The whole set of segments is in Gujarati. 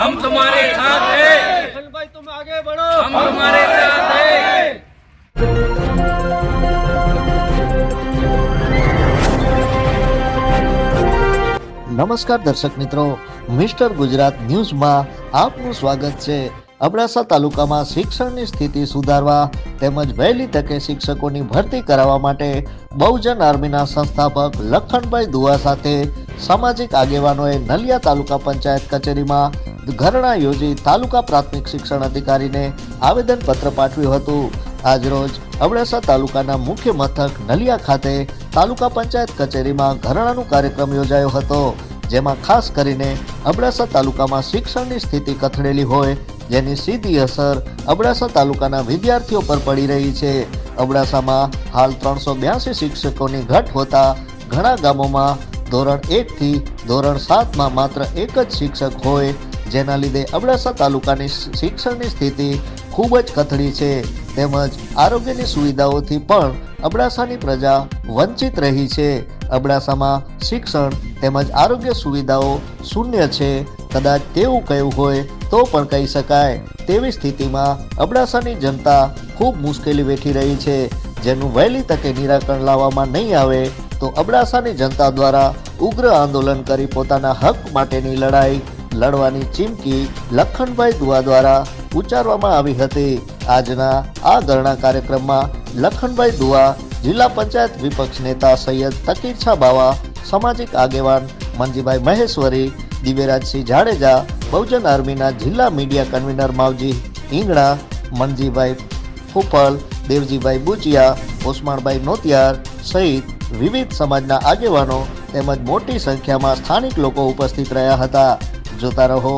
हम तुम्हारे साथ हैं किशन भाई तुम आगे बढ़ो हम तुम्हारे साथ हैं નમસ્કાર દર્શક મિત્રો મિસ્ટર ગુજરાત ન્યૂઝમાં આપનું સ્વાગત છે અબડાસા તાલુકામાં શિક્ષણની સ્થિતિ સુધારવા તેમજ વહેલી તકે શિક્ષકોની ભરતી કરાવવા માટે બહુજન આર્મીના સંસ્થાપક લખનભાઈ દુઆ સાથે સામાજિક આગેવાનોએ નલિયા તાલુકા પંચાયત કચેરીમાં ધરણા યોજી તાલુકા પ્રાથમિક શિક્ષણ અધિકારીને આવેદનપત્ર પાઠવ્યું હતું. આજરોજ અબડાસા તાલુકાના મુખ્ય મથક નલિયા ખાતે તાલુકા પંચાયત કચેરીમાં ધરણાનો કાર્યક્રમ યોજાયો હતો, જેમાં ખાસ કરીને અબડાસા તાલુકામાં શિક્ષણની સ્થિતિ કથળેલી હોય જેની સીધી અસર અબડાસા તાલુકાના વિદ્યાર્થીઓ પર પડી રહી છે. અબડાસામાં હાલ ત્રણસો બ્યાસી શિક્ષકોની ઘટ હોતા ઘણા ગામોમાં ધોરણ એકથી ધોરણ સાતમાં માત્ર એક જ શિક્ષક હોય, જેના લીધે અબડાસા તાલુકાની શિક્ષણની સ્થિતિ ખૂબ જ કથળી છે. તેમજ આરોગ્યની સુવિધાઓથી પણ અબડાસાની પ્રજા વંચિત રહી છે. અબડાસામાં શિક્ષણ તેમજ આરોગ્ય સુવિધાઓ શૂન્ય છે. કદાચ તેવું કહ્યું હોય તો પણ કહી શકાય, તેવી સ્થિતિમાં અબડાસાની જનતા ખૂબ મુશ્કેલી વેઠી રહી છે. જેનું વહેલી તકે નિરાકરણ લાવવામાં નહીં આવે, તો અબડાસાની જનતા દ્વારા ઉગ્ર આંદોલન કરી પોતાના હક માટેની લડાઈ લડવાની ચીમકી લખનભાઈ દુઆ દ્વારા ઉચ્ચારવામાં આવી હતી. આજના આ ધરણા કાર્યક્રમમાં લખનભાઈ દુઆ જિલ્લા પંચાયત વિપક્ષ નેતા સૈયદ તકીર બાવા સામાજિક આગેવાન મંજીભાઈ મહેશ્વરી દિવ્યરાજસિંહ જાડેજા, બહુજન આર્મીના જિલ્લા મીડિયા કન્વીનર માવજી ઈંગણા મનજીભાઈ ફૂપલ, દેવજીભાઈ બુચિયા ઓસમાણભાઈ નોતિયાર સહિત વિવિધ સમાજના આગેવાનો તેમજ મોટી સંખ્યામાં સ્થાનિક લોકો ઉપસ્થિત રહ્યા હતા. જોતા રહો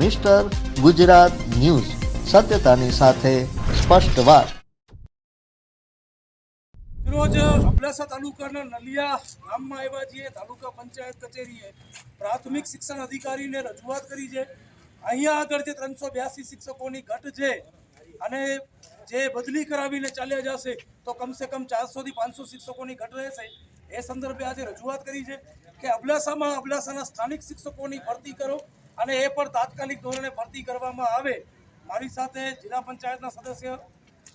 મિસ્ટર ગુજરાત ન્યૂઝ, સત્યતાની સાથે સ્પષ્ટ વાત. રોજ અબડાસા તાલુકાના નલિયા ગામમાં આવ્યા છીએ તાલુકા પંચાયત કચેરીએ. પ્રાથમિક શિક્ષણ અધિકારીને રજૂઆત કરી છે. અહીંયા આગળ જે ત્રણસો બ્યાસી શિક્ષકોની ઘટ છે અને જે બદલી કરાવીને ચાલ્યા જશે તો કમસે કમ ચારસોથી પાંચસો શિક્ષકોની ઘટ રહેશે. એ સંદર્ભે આજે રજૂઆત કરી છે કે અબડાસામાં અબડાસાના સ્થાનિક શિક્ષકોની ભરતી કરો અને એ પણ તાત્કાલિક ધોરણે ભરતી કરવામાં આવે. મારી સાથે જિલ્લા પંચાયતના સદસ્ય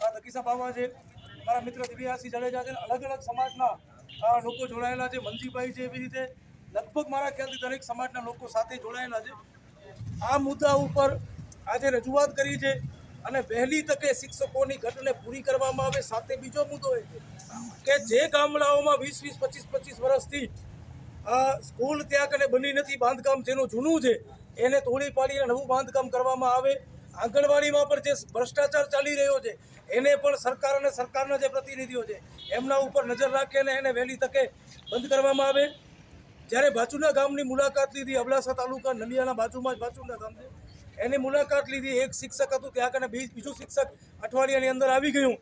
અ, દકીસા બાવા છે. મારા મિત્ર દિવ્યાસી જાડેજા છે અલગ અલગ સમાજના લોકો જોડાયેલા છે મંજીભાઈ છે એવી રીતે. લગભગ મારા ખ્યાલથી દરેક સમાજના લોકો સાથે જોડાયેલા છે. આ મુદ્દા ઉપર આજે રજૂઆત કરી છે અને વહેલી તકે શિક્ષકોની ઘટને પૂરી કરવામાં આવે. સાથે બીજો મુદ્દો એ છે કે જે ગામડાઓમાં વીસ વીસ, પચીસ પચીસ વર્ષથી સ્કૂલ ત્યાં કને બની નથી, બાંધકામ જેનું જૂનું છે, એને તોડી પાડીને નવું બાંધકામ કરવામાં આવે. આંગણવાડીમાં પણ જે ભ્રષ્ટાચાર ચાલી રહ્યો છે, એને પણ સરકાર અને સરકારના જે પ્રતિનિધિઓ છે, એમના ઉપર નજર રાખે અને એને વહેલી તકે બંધ કરવામાં આવે. જ્યારે બાજુના ગામની મુલાકાત લીધી અબડાસા તાલુકા નલિયાના બાજુમાં જ બાજુના ગામ છે. એની મુલાકાત લીધી એક શિક્ષક હતું, ત્યાં કને બીજ શિક્ષક અઠવાડિયાની અંદર આવી ગયું.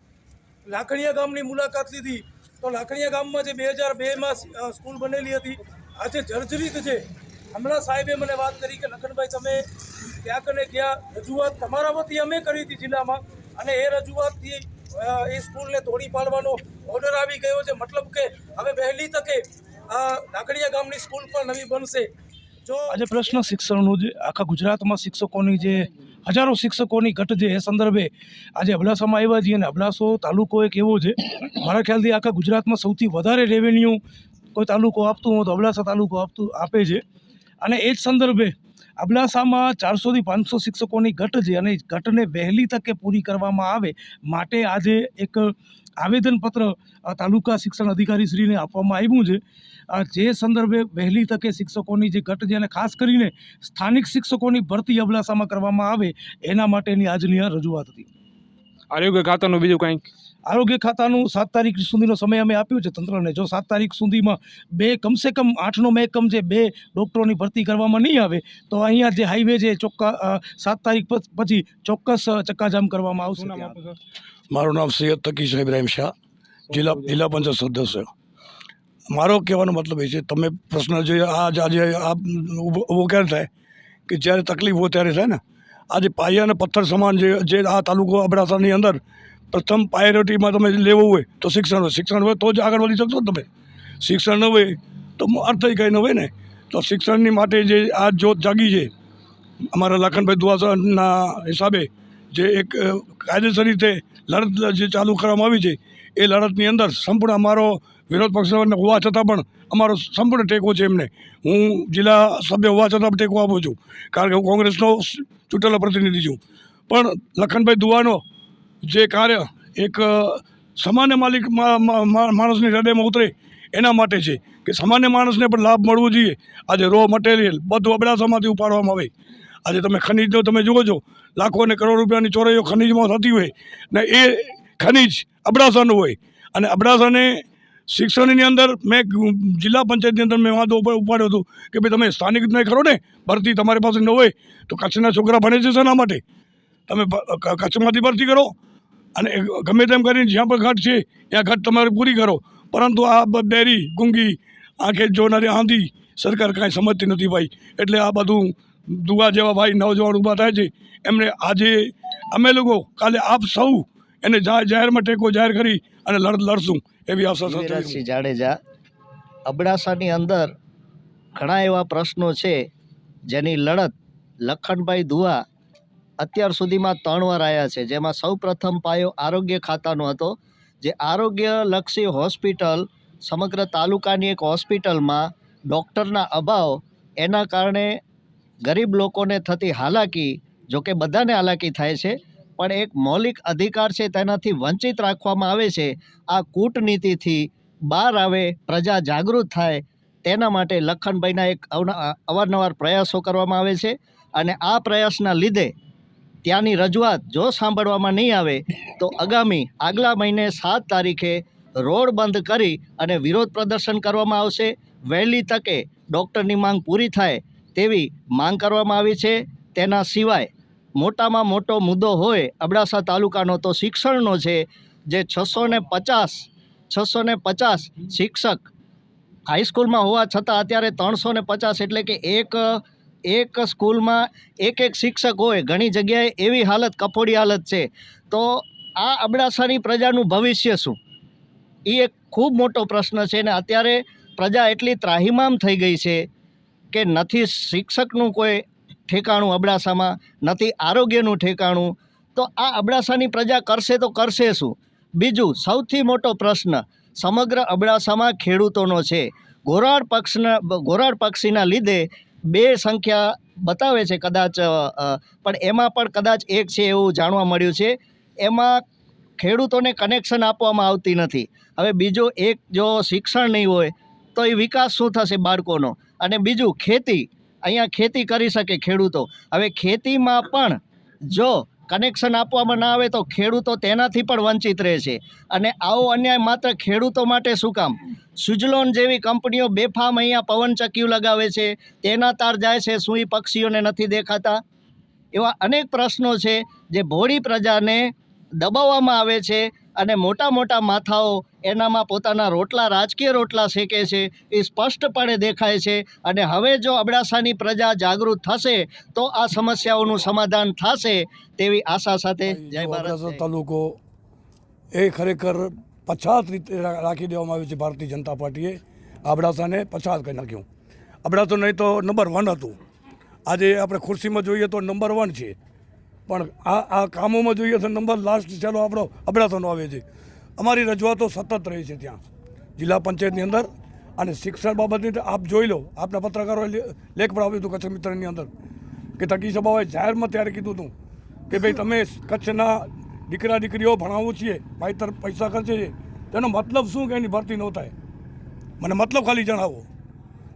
લાખણીયા ગામની મુલાકાત લીધી. તો લાખણીયા ગામમાં જે બે હજાર બેમાં સ્કૂલ બનેલી હતી, આજે જર્જરિત છે. હમણાં સાહેબે મને વાત કરી કે, લખનભાઈ, તમે ત્યાં કને ગયા રજૂઆત તમારા વતી અમે કરી હતી જિલ્લામાં. અને એ રજૂઆતથી એ સ્કૂલને તોડી પાડવાનો ઓર્ડર આવી ગયો છે. મતલબ કે હવે વહેલી તકે આ લાકડીયા ગામની સ્કૂલ પણ નવી બનશે. જો આજે પ્રશ્ન શિક્ષણનું જે આખા ગુજરાતમાં શિક્ષકોની જે, હજારો શિક્ષકોની ઘટ છે, એ સંદર્ભે આજે અબડાસામાં આવ્યા છીએ અને અબડાસો તાલુકો એક એવો છે. મારા ખ્યાલથી આખા ગુજરાતમાં સૌથી વધારે રેવન્યુ કોઈ તાલુકો આપતું હોય તો અબડાસા તાલુકો આપતું, આપે છે. અને એ જ સંદર્ભે અબડાસામાં ચારસોથી પાંચસો શિક્ષકોની ઘટ છે અને ઘટને વહેલી તકે પૂરી કરવામાં આવે માટે આજે એક આવેદનપત્ર તાલુકા શિક્ષણ અધિકારીશ્રીને આપવામાં આવ્યું છે. જે સંદર્ભે વહેલી તકે શિક્ષકોની જે ઘટ છે અને ખાસ કરીને સ્થાનિક શિક્ષકોની ભરતી અબડાસામાં કરવામાં આવે એના માટેની આજની આ રજૂઆત હતી. આરોગ્ય ખાતાનું બીજું કંઈક આરોગ્ય ખાતાનું સાત તારીખ સુધીનો સમય અમે આપ્યો છે તંત્રને. જો સાત તારીખ સુધીમાં બે કમસે કમ આઠનો મહેકમ છે બે ડૉક્ટરોની ભરતી કરવામાં નહીં આવે તો અહીંયા જે હાઈવે છે ચોક્કા સાત તારીખ પછી ચોક્કસ ચક્કાજામ કરવામાં આવશે મારું નામ સૈયદ તકી સાહેબ ઇબ્રાહિમ શાહ જિલ્લા જિલ્લા પંચાયત સદસ્ય મારો કહેવાનો મતલબ એ છે તમે પ્રશ્ન જે આ આજે આ ઊભો ઊભો ક્યારે થાય? કે જ્યારે તકલીફ હોય ત્યારે થાય ને? આજે પાયા અને પથ્થર સમાન જે જે આ તાલુકો અબડાસાની અંદર પ્રથમ પ્રાયોરિટીમાં તમે લેવું હોય તો શિક્ષણ હોય. શિક્ષણ હોય તો જ આગળ વધી શકશો તમે. શિક્ષણ ન હોય તો અર્થ કંઈ ન હોય ને. તો શિક્ષણની માટે જે આ જોત જાગી છે, અમારા લખનભાઈ દુવાસાના હિસાબે જે એક કાયદેસર રીતે લડત જે ચાલુ કરવામાં આવી છે, એ લડતની અંદર સંપૂર્ણ અમારો વિરોધ પક્ષ હોવા છતાં પણ અમારો સંપૂર્ણ ટેકો છે એમને. હું જિલ્લા સભ્ય હોવા છતાં ટેકો આપું છું. કારણ કે હું કોંગ્રેસનો ચૂંટેલો પ્રતિનિધિ છું. પણ લખનભાઈ દુવાનો જે કાર્ય એક સામાન્ય માલિક માણસની હૃદયમાં ઉતરે એના માટે છે કે સામાન્ય માણસને પણ લાભ મળવો જોઈએ. આજે રો મટીરિયલ બધું અબડાસામાંથી ઉપાડવામાં આવે. આજે તમે ખનીજનો તમે જુઓ છો, લાખો અને કરોડ રૂપિયાની ચોરાઈઓ ખનીજમાં થતી હોય ને એ ખનીજ અબડાસાનું હોય. અને અબડાસાને શિક્ષણની અંદર મેં જિલ્લા પંચાયતની અંદર મેં વાંધો ઉપાડ્યો હતો કે ભાઈ તમે સ્થાનિક નહીં ખરો ને, ભરતી તમારી પાસે ન હોય તો કચ્છના છોકરા ભણે છે શેના માટે? તમે કચ્છમાંથી ભરતી કરો. અને ગમે તેમ કરીને જ્યાં પણ ઘટ છે ત્યાં ઘટ તમારે પૂરી કરો. પરંતુ આ બેરી ગુંગી આંખે જોનારી આંધી સરકાર કાંઈ સમજતી નથી ભાઈ. એટલે આ બધું દુવા જેવા ભાઈ નવજવાન ઊભા થાય છે. એમણે આજે અમે લોકો કાલે આપ સૌ એને જાહેરમાં ટેકો જાહેર કરી અને લડ લડશું એવી આશા જાડેજા અબડાસાની અંદર ઘણા એવા પ્રશ્નો છે જેની લડત લખનભાઈ દુઆ અત્યાર સુધીમાં ત્રણ વાર આવ્યા છે. જેમાં સૌ પ્રથમ પાયો આરોગ્ય ખાતાનો હતો, જે આરોગ્યલક્ષી હોસ્પિટલ સમગ્ર તાલુકાની એક હોસ્પિટલમાં ડૉક્ટરના અભાવ એના કારણે ગરીબ લોકોને થતી હાલાકી જોકે બધાને હાલાકી થાય છે, પણ એક મૌલિક અધિકાર છે તેનાથી વંચિત રાખવામાં આવે છે. આ કૂટનીતિથી બહાર આવે, પ્રજા જાગૃત થાય, તેના માટે લખનભાઈના એક અવારનવાર પ્રયાસો કરવામાં આવે છે અને આ પ્રયાસના લીધે ત્યાંની રજૂઆત જો સાંભળવામાં નહીં આવે, તો આગામી આગલા મહિને સાત તારીખે રોડ બંધ કરી અને વિરોધ પ્રદર્શન કરવામાં આવશે. વહેલી તકે ડૉક્ટરની માંગ પૂરી થાય તેવી માંગ કરવામાં આવી છે. તેના સિવાય મોટામાં મોટો મુદ્દો હોય અબડાસા તાલુકાનો તો શિક્ષણનો છે, જે છસો ને પચાસ, છસો ને પચાસ શિક્ષક હાઈસ્કૂલમાં હોવા છતાં અત્યારે ત્રણસો ને પચાસ એટલે કે એક એક સ્કૂલમાં એક એક શિક્ષક હોય, ઘણી જગ્યાએ એવી હાલત, કફોડી હાલત છે. તો આ અબડાસાની પ્રજાનું ભવિષ્ય શું? એ એક ખૂબ મોટો પ્રશ્ન છે ને અત્યારે પ્રજા એટલી ત્રાહિમામ થઈ ગઈ છે કે નથી શિક્ષકનું કોઈ ઠેકાણું અબડાસામાં, નથી આરોગ્યનું ઠેકાણું. તો આ અબડાસાની પ્રજા કરશે તો કરશે શું? બીજું, સૌથી મોટો પ્રશ્ન, સમગ્ર અબડાસામાં ખેડૂતોનો છે. ઘોરાડ પક્ષના ઘોરાડ પક્ષીના લીધે બે સંખ્યા બતાવે છે કદાચ પણ એમાં પણ કદાચ એક છે એવું જાણવા મળ્યું છે. એમાં ખેડૂતોને કનેક્શન આપવામાં આવતી નથી. હવે બીજો એક જો શિક્ષણ નહીં હોય, તો એ વિકાસ શું થશે બાળકોનો? અને બીજું ખેતી, અહીંયા ખેતી કરી શકે ખેડૂતો. હવે ખેતીમાં પણ જો કનેક્શન આપવામાં ના આવે તો ખેડૂતો તેનાથી પણ વંચિત રહે છે અને આવો અન્યાય માત્ર ખેડૂતો માટે શું કામ? સુજલોન જેવી કંપનીઓ બેફામ અહીંયા પવનચક્કીઓ લગાવે છે. તેના તાર જાય છે સુઈ પક્ષીઓને નથી દેખાતા? એવા અનેક પ્રશ્નો છે જે ભોળી પ્રજાને દબાવવામાં આવે છે અને મોટા મોટા માથાઓ એનામાં પોતાના રોટલા રાજકીય રોટલા શેકે છે એ સ્પષ્ટપણે દેખાય છે. અને હવે જો અબડાસાની પ્રજા જાગૃત થશે તો આ સમસ્યાઓનું સમાધાન થશે તેવી આશા સાથે જય ભારત તાલુકો એ ખરેખર પછાત રીતે રાખી દેવામાં આવ્યું છે ભારતીય જનતા પાર્ટીએ. અબડાસાને પછાત કરી નાખ્યું. અબડાસો નહીં તો નંબર વન હતું. આજે આપણે ખુરશીમાં જોઈએ તો નંબર વન છે. પણ આ આ કામોમાં જોઈએ તો નંબર લાસ્ટ ચાલો આપણો અબડાસાનો આવે છે. અમારી રજૂઆતો સતત રહી છે ત્યાં. જિલ્લા પંચાયતની અંદર અને શિક્ષણ બાબતની આપ જોઈ લો, આપના પત્રકારોએ લેખ પણ આપ્યું હતું કચ્છ મિત્રની અંદર, કે તકી સભાઓએ જાહેરમાં ત્યારે કીધું હતું કે ભાઈ તમે કચ્છના દીકરા દીકરીઓ ભણાવું છીએ, પાયતર પૈસા ખર્ચે છે, તેનો મતલબ શું કે એની ભરતી ન થાય? મને મતલબ ખાલી જણાવો.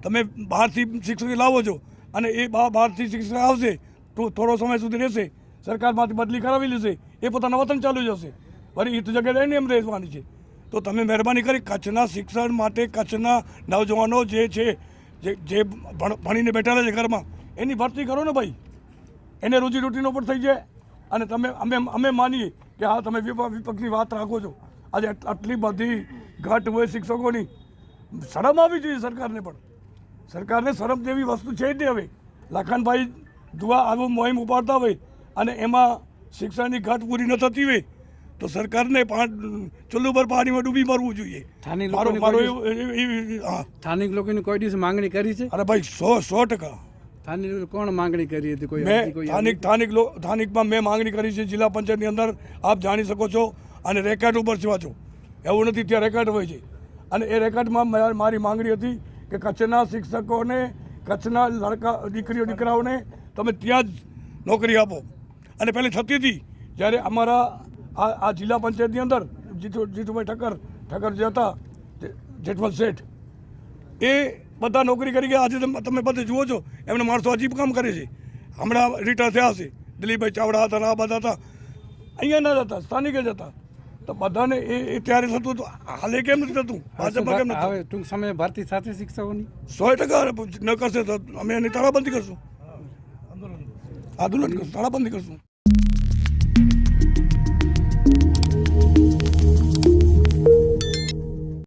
તમે બહારથી શિક્ષક લાવો છો અને એ બહાર બહારથી શિક્ષક આવશે તો થોડો સમય સુધી રહેશે, સરકારમાંથી બદલી કરાવી લેશે, એ પોતાના વતન ચાલુ જશે. વળી તો જગ્યાએ રહીને એમ રહેવાની છે. તો તમે મહેરબાની કરી કચ્છના શિક્ષણ માટે કચ્છના નવજવાનો જે છે, જે જે ભણ- ભણીને બેઠેલા છે ઘરમાં, એની ભરતી કરો ને ભાઈ. એને રોજીરોટીનો પણ થઈ જાય. અને તમે, અમે અમે માનીએ કે હા, તમે વિપ- વિપક્ષની વાત રાખો છો. આજે આટલી બધી ઘટ હોય શિક્ષકોની. શરમ આવી જોઈએ સરકારને પણ. સરકારને શરમ જેવી વસ્તુ છે જ નહીં હવે. લાખાનભાઈ દુઆ આવું મોહિમ ઉપાડતા હોય અને એમાં શિક્ષણની ઘટ પૂરી ન થતી હોય. તો સરકારને ચુલ્લુ પર પાણીમાં ડૂબી મરવું જોઈએ. સ્થાનિક લોકોની કોઈ સ્થાનિક લોકોની દિવસ માંગણી કરી છે? અરે ભાઈ સો સો ટકા. સ્થાનિક કોણ માંગણી કરી હતી? કોઈ સ્થાનિક સ્થાનિક સ્થાનિકમાં મેં માંગણી કરી છે જિલ્લા પંચાયતની અંદર. આપ જાણી શકો છો અને રેકોર્ડ ઉપર છો છો એવું નથી ત્યાં રેકોર્ડ હોય છે. અને એ રેકોર્ડમાં મારી માંગણી હતી કે કચ્છના શિક્ષકોને કચ્છના લડકા દીકરીઓ દીકરાઓને તમે ત્યાં જ નોકરી આપો. અને પહેલી થતી હતી જ્યારે અમારા આ આ જિલ્લા પંચાયતની અંદર જીતુ જીતુભાઈ ઠક્કર ઠક્કર જે હતા જેઠવલ શેઠ એ બધા નોકરી કરી ગયા. આજે તમે તમે બધે જુઓ છો એમને માણસો અજીબ કામ કરે છે. હમણાં રિટાયર થયા હશે દિલીપભાઈ ચાવડા હતા ને આ બધા હતા. અહીંયા ના હતા સ્થાનિક જ હતા તો બધાને એ એ ત્યારે થતું હતું. હાલે કેમ નથી થતું? ભાજપમાં કેમ નથી હવે ટૂંક સમયે ભારતીય સાથે શિક્ષકોની. સો ટકા ન કરશે તો અમે એની તાળાબંધી કરશું. આંદોલન કરશું તાળાબંધી કરશું.